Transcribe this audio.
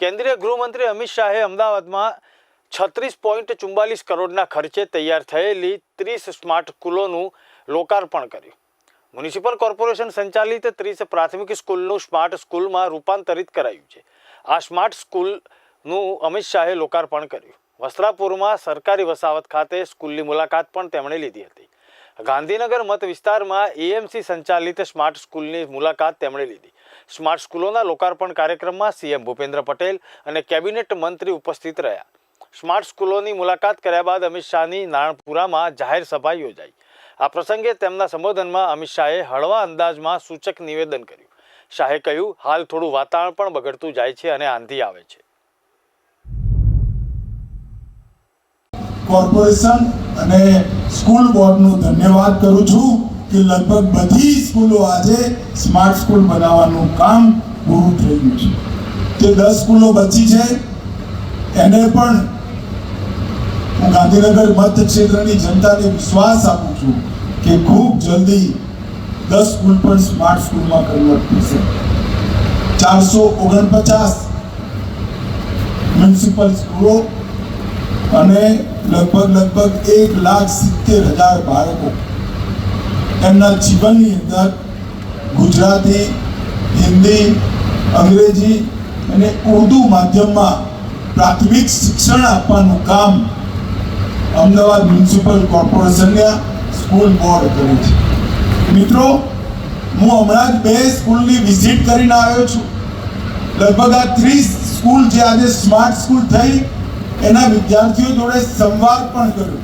કેન્દ્રીય ગૃહમંત્રી અમિત શાહે અમદાવાદમાં છત્રીસ પોઈન્ટ ચુમ્બાલીસ કરોડના ખર્ચે તૈયાર થયેલી ત્રીસ સ્માર્ટ સ્કૂલોનું લોકાર્પણ કર્યું. મ્યુનિસિપલ કોર્પોરેશન સંચાલિત ત્રીસ પ્રાથમિક સ્કૂલનું સ્માર્ટ સ્કૂલમાં રૂપાંતરિત કરાયું છે. આ સ્માર્ટ સ્કૂલનું અમિત શાહે લોકાર્પણ કર્યું. વસ્ત્રાપુરમાં સરકારી વસાવત ખાતે સ્કૂલની મુલાકાત પણ તેમણે લીધી હતી. ગાંધીનગર મત વિસ્તારમાં એએમસી સંચાલિત સ્માર્ટ સ્કૂલની મુલાકાત તેમણે લીધી. સ્માર્ટ સ્કૂલોના લોકાર્પણ કાર્યક્રમમાં સીએમ ભૂપેન્દ્ર પટેલ અને કેબિનેટ મંત્રી ઉપસ્થિત રહ્યા. સ્માર્ટ સ્કૂલોની મુલાકાત કર્યા બાદ અમિત શાહની નારણપુરામાં જાહેર સભા યોજાઈ. આ પ્રસંગે તેમના સંબોધનમાં અમિત શાહે હળવા અંદાજમાં સૂચક નિવેદન કર્યું. શાહે કહ્યું, હાલ થોડું વાતાવરણ પણ બગડતું જાય છે અને આંધી આવે છે. કોર્પોરેશન અને સ્કૂલ બોર્ડનું ધન્યવાદ કરું છું કે લગભગ બધી સ્કૂલો આજે સ્માર્ટ સ્કૂલ બનાવવાનું કામ પૂરું થઈ છે. તે દસ સ્કૂલો બચી છે. એને પણ હું ગાંધીનગર મત ક્ષેત્રની જનતાને વિશ્વાસ આપું છું કે ખૂબ જલ્દી દસ સ્કૂલ પણ સ્માર્ટ સ્કૂલમાં કન્વર્ટ થશે. ચારસો ઓગણપચાસ મ્યુનિસિપલ સ્કૂલો અને લગભગ લગભગ એક લાખ સિત્તેર હજાર બાળકો એમના જીવનની અંદર ગુજરાતી, હિન્દી, અંગ્રેજી અને ઉર્દુ માધ્યમમાં પ્રાથમિક શિક્ષણ આપવાનું કામ અમદાવાદ મ્યુનિસિપલ કોર્પોરેશનને સ્કૂલ બોર્ડ કરે છે. મિત્રો, હું હમણાં જ બે સ્કૂલની વિઝિટ કરીને આવ્યો છું. લગભગ આ ત્રીસ સ્કૂલ જે આજે સ્માર્ટ સ્કૂલ થઈ એના વિદ્યાર્થીઓ જોડે સંવાદ પણ કર્યો.